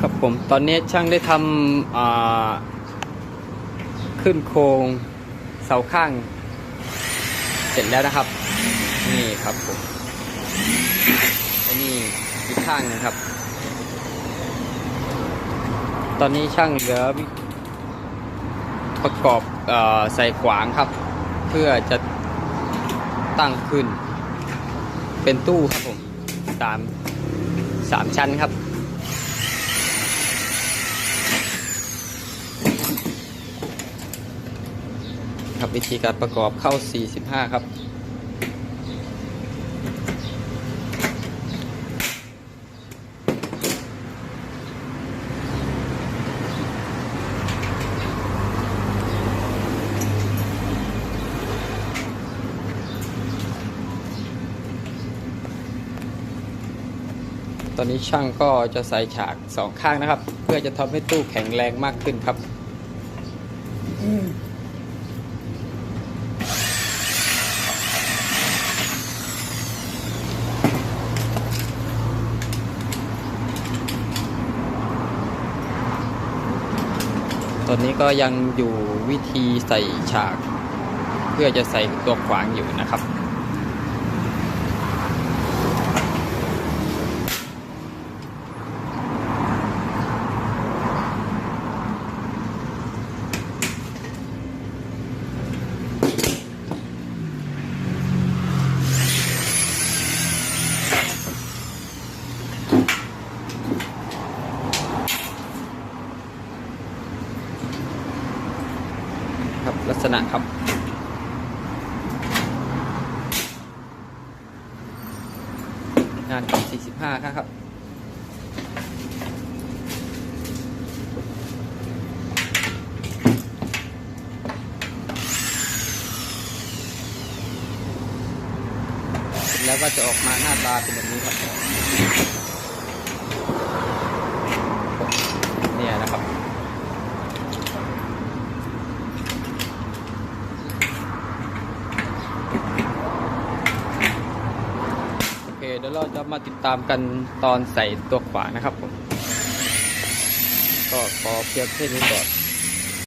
ครับผมตอนนี้ช่างได้ทำขึ้นโครงเสาข้าง เสร็จแล้วนะครับ นี่ครับผมอันนี้อีกข้างนึงครับ ตอนนี้ช่างเหลือประกอบอใส่ขวางครับ เพื่อจะตั้งขึ้น เป็นตู้ครับผมสามสามชั้นครับ ครับวิธีการประกอบเข้า 45 ครับ ตอนนี้ช่างก็จะใส่ฉากสองข้างนะครับ เพื่อจะทำให้ตู้แข็งแรงมากขึ้นครับ ตอนนี้ก็ยังอยู่วิธีใส่ฉาก เพื่อจะใส่ตัวขวางอยู่นะครับ ลักษณะครับ งานของ45ครับแล้วก็จะออกมาหน้าตาเป็นแบบนี้ครับ เนี่ยนะครับ โอ เดี๋ยวเราจะมาติดตามกันตอนใส่ตัวขวานะครับผม ก็ขอเพียงแค่นี้ก่อน